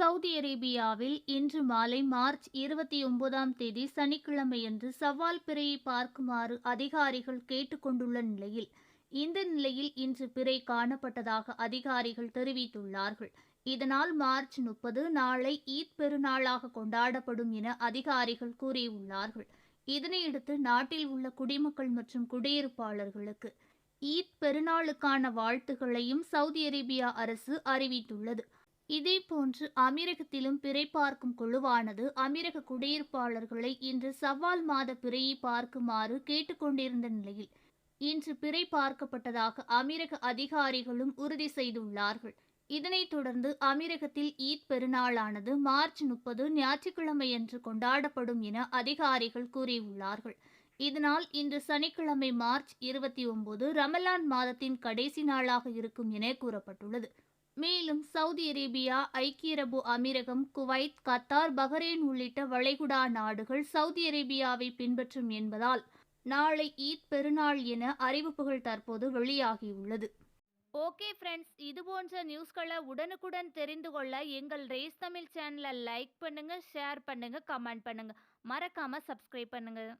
Saudi அரேபியாவில் இன்று மாலை மார்ச் இருபத்தி ஒன்பதாம் தேதி சனிக்கிழமையன்று சவால் பிறையை பார்க்குமாறு அதிகாரிகள் கேட்டுக்கொண்டுள்ள நிலையில் இந்த நிலையில் இன்று பிறை காணப்பட்டதாக அதிகாரிகள் தெரிவித்துள்ளார்கள். இதனால் மார்ச் முப்பது நாளை ஈத் பெருநாளாக கொண்டாடப்படும் என அதிகாரிகள் கூறியுள்ளார்கள். இதனையடுத்து நாட்டில் உள்ள குடிமக்கள் மற்றும் குடியிருப்பாளர்களுக்கு ஈத் பெருநாளுக்கான வாழ்த்துகளையும் சவுதி அரேபியா அரசு அறிவித்துள்ளது. இதேபோன்று அமீரகத்திலும் பிறை பார்க்கும் குழுவானது அமீரக குடியிருப்பாளர்களை இன்று சவால் மாத பிறையை பார்க்குமாறு கேட்டுக்கொண்டிருந்த நிலையில் இன்று பிறை பார்க்கப்பட்டதாக அமீரக அதிகாரிகளும் உறுதி செய்துள்ளார்கள். இதனைத் தொடர்ந்து அமீரகத்தில் ஈத் பெருநாளானது மார்ச் முப்பது ஞாயிற்றுக்கிழமையன்று கொண்டாடப்படும் என அதிகாரிகள் கூறியுள்ளார்கள். இதனால் இன்று சனிக்கிழமை மார்ச் இருபத்தி ஒன்பது ரமலான் மாதத்தின் கடைசி நாளாக இருக்கும் என கூறப்பட்டுள்ளது. மேலும் சவுதி அரேபியா ஐக்கிய அரபு அமீரகம் குவைத் கத்தார் பஹ்ரைன் உள்ளிட்ட வளைகுடா நாடுகள் சவுதி அரேபியாவை பின்பற்றும் என்பதால் நாளை ஈத் பெருநாள் என அறிவிப்புகள் தற்போது வெளியாகியுள்ளது. ஓகே ஃப்ரெண்ட்ஸ் இது போன்ற நியூஸ்களை உடனுக்குடன் தெரிந்து கொள்ள எங்கள் ரேஸ் தமிழ் சேனலை லைக் பண்ணுங்கள் ஷேர் பண்ணுங்கள் கமெண்ட் பண்ணுங்கள் மறக்காமல் சப்ஸ்கிரைப் பண்ணுங்கள்